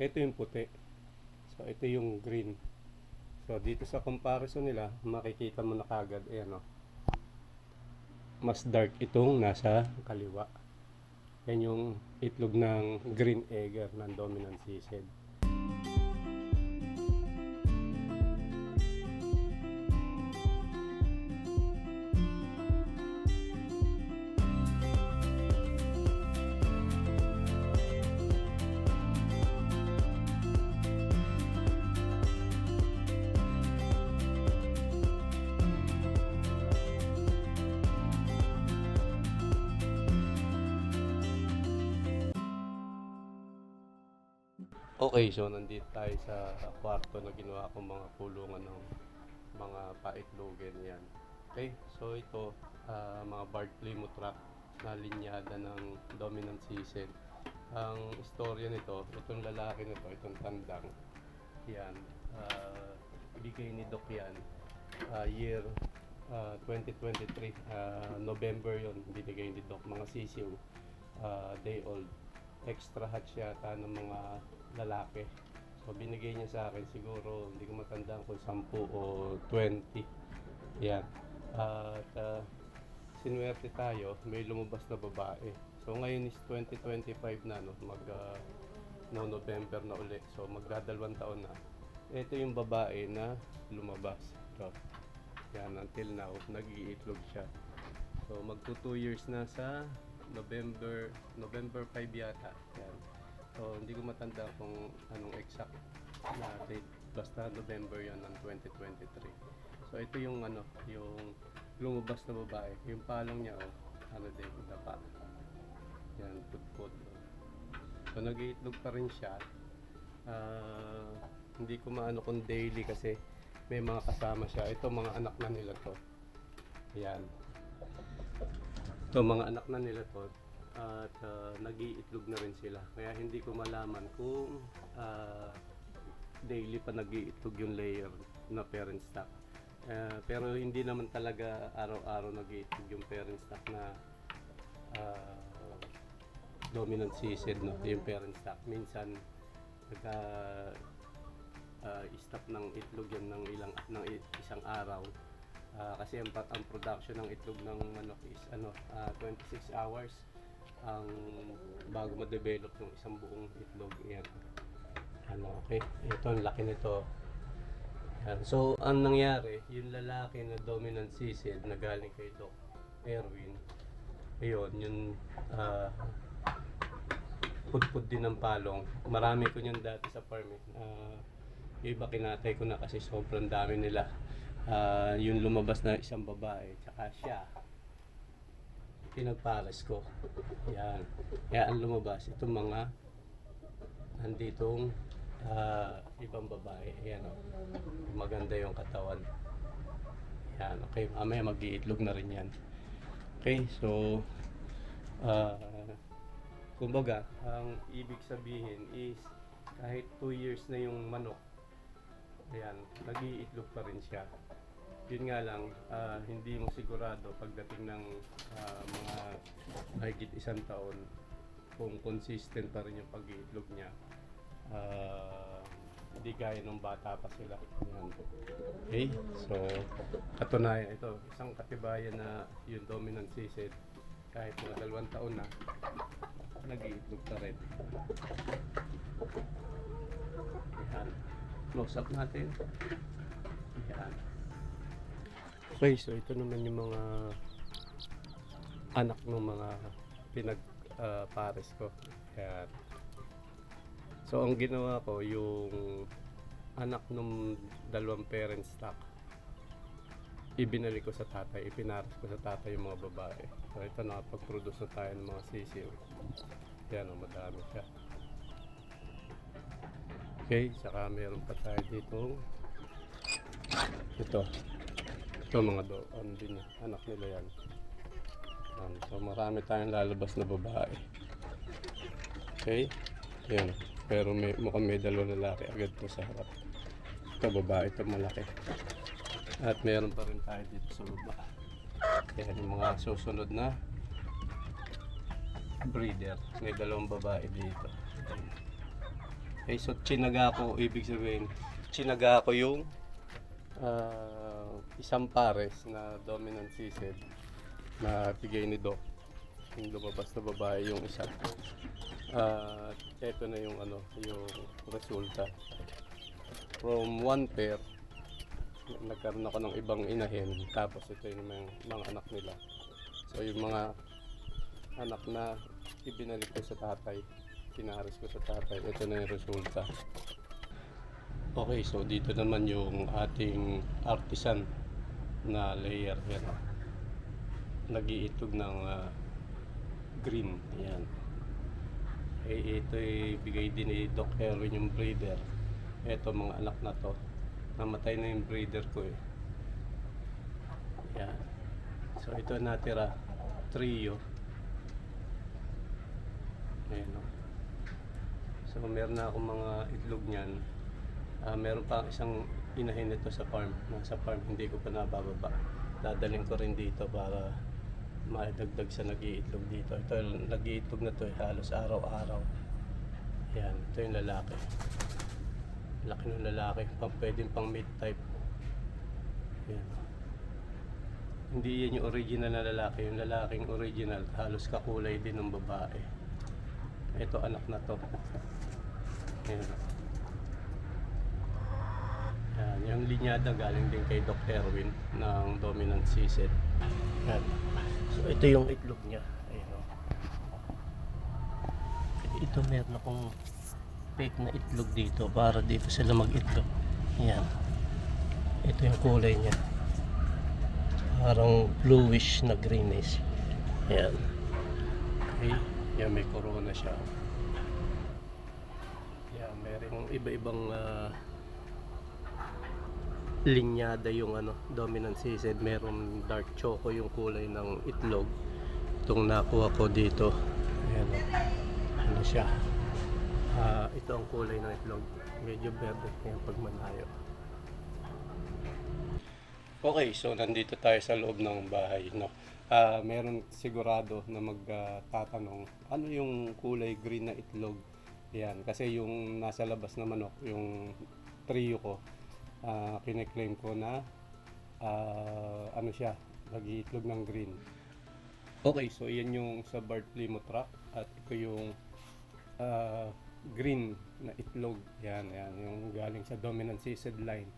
Ito yung puti. So, ito yung green. So, dito sa comparison nila, makikita mo na kagad, ayan o. Mas dark itong nasa kaliwa. Yan yung itlog ng green egger ng dominant sisig. Okay, so nandito tayo sa kwarto na ginawa kong mga kulungan ng mga paitlogin yan. Okay, so ito, ah, mga barred Plymouth Rock na linyada ng dominant season. Ang istorya nito, itong lalaki nito, itong tandang, yan, ah, ibigay ni Doc yan, ah, year ah, 2023, ah, November yon binigay ni Doc, mga sisiw, ah, day old extra hatch yata ng mga lalaki. So binigay niya sa akin siguro hindi ko matandaan kung 10 o 20. Yan. At uh, sinuwerte tayo, may lumabas na babae. So ngayon is 2025 na no, mag uh, no November na uli. So magdadalawang taon na. Ito yung babae na lumabas. So, yan until now nag-iitlog siya. So magto 2 years na sa November November 5 yata. Yan. So hindi ko matanda kung anong exact na date. Basta November 'yon ng 2023. So ito yung ano, yung lumabas na babae. Yung palong niya oh, ano din, dapa. Yan, pudpud. So nag-iitlog pa rin siya. Ah, hindi ko maano kung daily kasi may mga kasama siya. Ito mga anak na nila to. Yan. So mga anak na nila to at uh, nag-iitlog na rin sila. Kaya hindi ko malaman kung ah, daily pa nag-iitlog yung layer na parent stock. Ah, pero hindi naman talaga araw-araw nag-iitlog yung parent stock na ah, dominant season no yung parent stock minsan nagka ah, stop ng itlog yan ng ilang ng isang araw Ah, kasi ang, ang production ng itlog ng manok is ano ah, 26 hours ang bago ma-develop yung isang buong itlog. Yan ano okay. Ito ang laki nito. Yan. so ang nangyari yung lalaki na dominant season na galing kay Doc Erwin ayun yung ah, pudpud din ng palong. Marami ko niyan dati sa farm eh. Ah, yung iba kinatay ko na kasi sobrang dami nila. Ah, yung lumabas na isang babae tsaka siya pinagpares ko. Yan. Kaya ang lumabas itong mga nanditong ah, ibang babae. Ayan o maganda yung katawan. Yan okay. Mamaya mag-iitlog na rin yan. Okay so ah, kumbaga ang ibig sabihin is kahit 2 years na yung manok Ayan, nag-iitlog pa rin siya. Yun nga lang, ah, hindi mo sigurado pagdating ng ah, mga mahigit isang taon kung consistent pa rin yung pag-iitlog niya. Ah, hindi gaya nung bata pa sila. Ayan. Okay, so katunayan ito, isang katibayan na yung dominant season kahit mga dalawang taon na nag-iitlog pa rin. Ayan. Close up natin. Ayan. Okay, so ito naman yung mga anak ng mga pinag pares ko. Ayan. So ang ginawa ko yung anak ng dalawang parent stock ibinalik ko sa tatay, ipinaras ko sa tatay yung mga babae. So ito nakapag-produce na tayo ng mga sisiw. Yan o, madami siya. Okay, saka meron pa tayo dito. Ito. Ito mga do, ano din anak nila yan. Yan. So marami tayong lalabas na babae. Okay? Yan. Pero may, mukhang may dalawang lalaki agad po sa harap. Ito babae, ito malaki. At meron pa rin tayo dito sa baba. Yan yung mga susunod na breeder. May dalawang babae dito. Okay, so chinaga ko, ibig sabihin, chinaga ko yung ah, isang pares na dominant season na bigay ni Doc. Yung lumabas na babae yung isa. At eto na yung ano, yung resulta. From one pair, nagkaroon ako ng ibang inahin. Tapos ito yung mga, mga anak nila. So yung mga anak na ibinalik ko sa tatay, pinaharis ko sa tatay, ito na yung resulta. Okay, so dito naman yung ating artisan na layer yan. Nag-iitog ng ah, green. Yan. Eh, ito ay bigay din ni Doc Erwin yung breeder. Ito mga anak na to. Namatay na yung breeder ko eh. Yan. So ito natira. Trio. Ayan o. So meron na akong mga itlog niyan. Ah, meron pa isang inahin nito sa farm. Nasa farm, hindi ko pa nabababa. Dadaling ko rin dito para maidagdag sa nag-iitlog dito. Ito, nag-iitlog na to eh, halos araw-araw. Yan, ito yung lalaki. Laki ng lalaki, pang pwedeng pang mid type. Yan. Hindi yan yung original na lalaki. Yung lalaking original, halos kakulay din ng babae. Ito anak na to. Yan. Yung linyada galing din kay Doc Erwin ng Dominant Season. Yan. So ito yung itlog niya. Ayun o. Ito meron akong fake na itlog dito para dito sila mag-itlog. Yan. Ito yung kulay niya. Parang bluish na greenish. Yan. Okay. Yan may corona siya. Yan, merong iba-ibang ah, linyada yung ano, dominant season. Meron dark choco yung kulay ng itlog. Itong nakuha ko dito. Ayan. Ano siya? Ah, ito ang kulay ng itlog. Medyo verde yan pag malayo. Okay, so nandito tayo sa loob ng bahay, no. Ah, meron sigurado na magtatanong, ano yung kulay green na itlog? Yan, kasi yung nasa labas na manok, yung trio ko, ah kiniklaim ko na ah, ano siya, nag-iitlog ng green. Okay, so yan yung sa Bart Plymouth Rock at ito yung ah, green na itlog. Yan, yan, yung galing sa dominant seasoned line.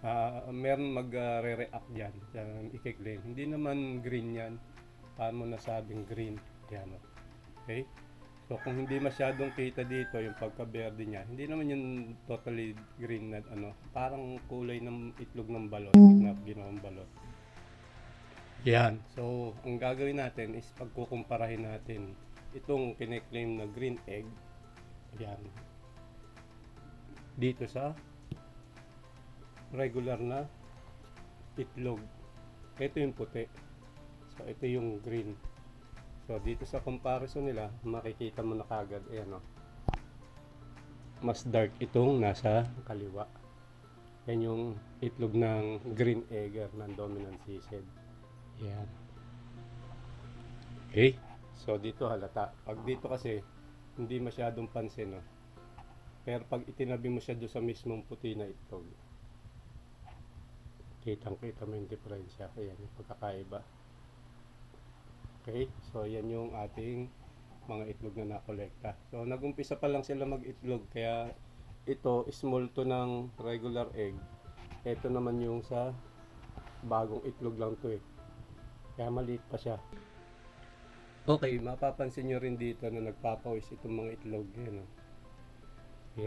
Ah, meron magre-react dyan, yan ikiklaim. Hindi naman green yan. Paano mo nasabing green? Yan, oh. okay? So kung hindi masyadong kita dito yung pagka-verde niya, hindi naman yung totally green na ano, parang kulay ng itlog ng balot, na ginawang balot. Yan. So, ang gagawin natin is pagkukumparahin natin itong kiniklaim na green egg. Yan. Dito sa regular na itlog. Ito yung puti. So, ito yung green. So, dito sa comparison nila, makikita mo na kagad, ayan o. Mas dark itong nasa kaliwa. Yan yung itlog ng green egger ng dominant season. Yan. Okay. So, dito halata. Pag dito kasi, hindi masyadong pansin, no? Pero pag itinabi mo siya doon sa mismong puti na itlog, kitang-kita mo yung diferensya. Ayan, yung pagkakaiba. Okay, so yan yung ating mga itlog na nakolekta. So nagumpisa pa lang sila mag-itlog kaya ito small to ng regular egg. Ito naman yung sa bagong itlog lang to eh. Kaya maliit pa siya. Okay, mapapansin nyo rin dito na nagpapawis itong mga itlog. Yan, oh.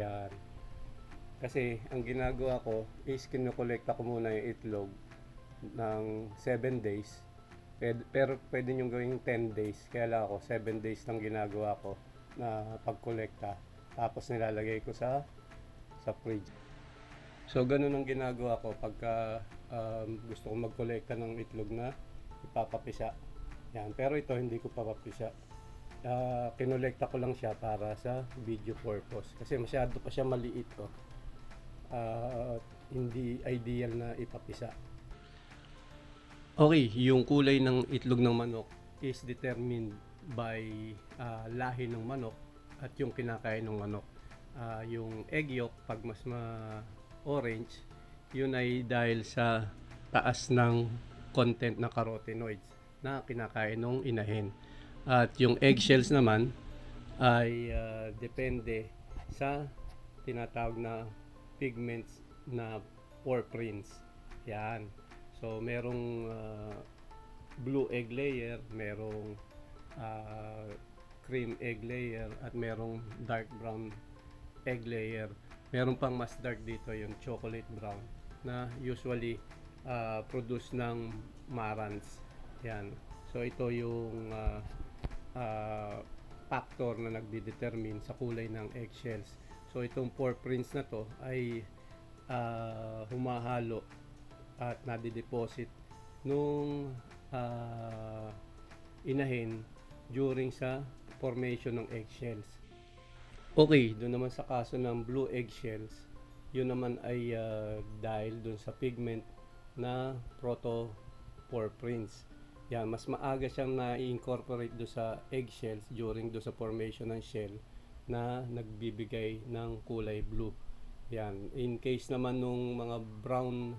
Yan. Kasi ang ginagawa ko is kinokolekta ko muna yung itlog ng 7 days. Pwede, pero pwede nyo gawing 10 days. Kaya lang ako, 7 days lang ginagawa ko na pagkolekta. Tapos nilalagay ko sa sa fridge. So, ganun ang ginagawa ko pagka um, gusto ko magkolekta ng itlog na ipapapisa. Yan. Pero ito, hindi ko papapisa. Ah, kinolekta ko lang siya para sa video purpose. Kasi masyado pa siya maliit. Oh. Ah, hindi ideal na ipapisa. Okay, yung kulay ng itlog ng manok is determined by ah, lahi ng manok at yung kinakain ng manok. ah, yung egg yolk pag mas ma-orange, yun ay dahil sa taas ng content ng carotenoids na kinakain ng inahin. At yung eggshells naman ay ah, depende sa tinatawag na pigments na porphyrins. Yan. So merong ah, blue egg layer, merong ah, cream egg layer at merong dark brown egg layer. Meron pang mas dark dito yung chocolate brown na usually ah, produce ng marans. Yan. So ito yung ah, ah, factor na nagdidetermine sa kulay ng eggshells. So itong porphyrins na to ay ah, humahalo at nadideposit nung ah, inahin during sa formation ng eggshells. Okay, doon naman sa kaso ng blue eggshells, yun naman ay ah, dahil doon sa pigment na protoporphyrins. Yan, mas maaga siyang na-incorporate doon sa eggshells during doon sa formation ng shell na nagbibigay ng kulay blue. Yan, in case naman nung mga brown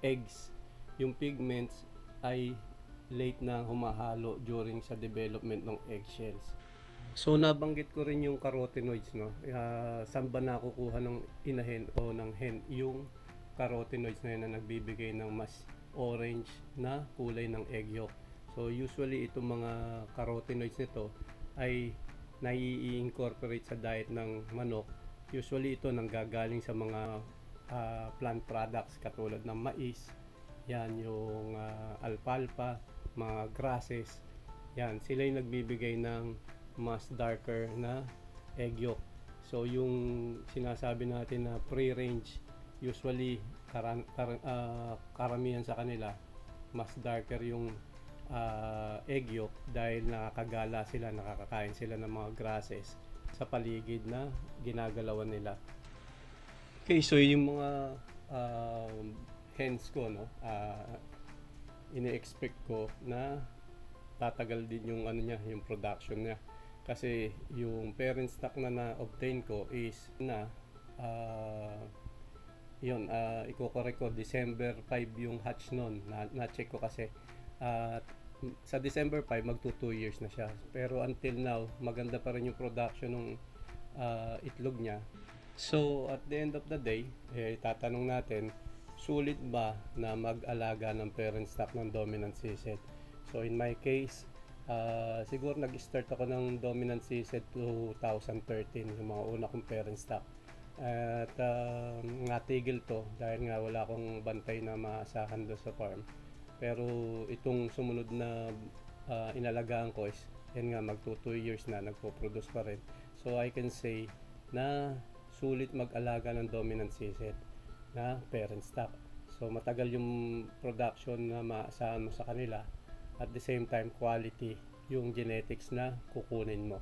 eggs, yung pigments ay late na humahalo during sa development ng eggshells. So nabanggit ko rin yung carotenoids no. Ah, saan ba nakukuha ng inahin o ng hen yung carotenoids na yun na nagbibigay ng mas orange na kulay ng egg yolk. So usually itong mga carotenoids nito ay nai-incorporate sa diet ng manok. Usually ito nanggagaling sa mga ah, plant products katulad ng mais, yan yung ah, alfalfa, mga grasses. Yan, sila yung nagbibigay ng mas darker na egg yolk. So yung sinasabi natin na pre-range, usually karan, karan- ah, karamihan sa kanila mas darker yung ah, egg yolk dahil nakakagala sila, nakakakain sila ng mga grasses sa paligid na ginagalawan nila. Okay, so yung mga um, hens ko, no, ah, ini-expect ko na tatagal din yung ano niya, yung production niya. Kasi yung parent stock na na-obtain ko is na ah, yun, uh, iko-correct ko December 5 yung hatch nun. Na, na-check ko kasi at sa December 5 magto 2 years na siya. Pero until now, maganda pa rin yung production ng ah, itlog niya. So, at the end of the day, eh, tatanong natin, sulit ba na mag-alaga ng parent stock ng dominant CZ? So, in my case, ah, siguro nag-start ako ng dominant CZ 2013, yung mga una kong parent stock. At uh, natigil to dahil nga wala akong bantay na maasahan doon sa farm. Pero itong sumunod na ah, inalagaan ko is, yan nga, magto 2 years na, nagpo-produce pa rin. So I can say na sulit mag-alaga ng dominant CZ na parent stock. So matagal yung production na maasahan mo sa kanila. At the same time, quality yung genetics na kukunin mo.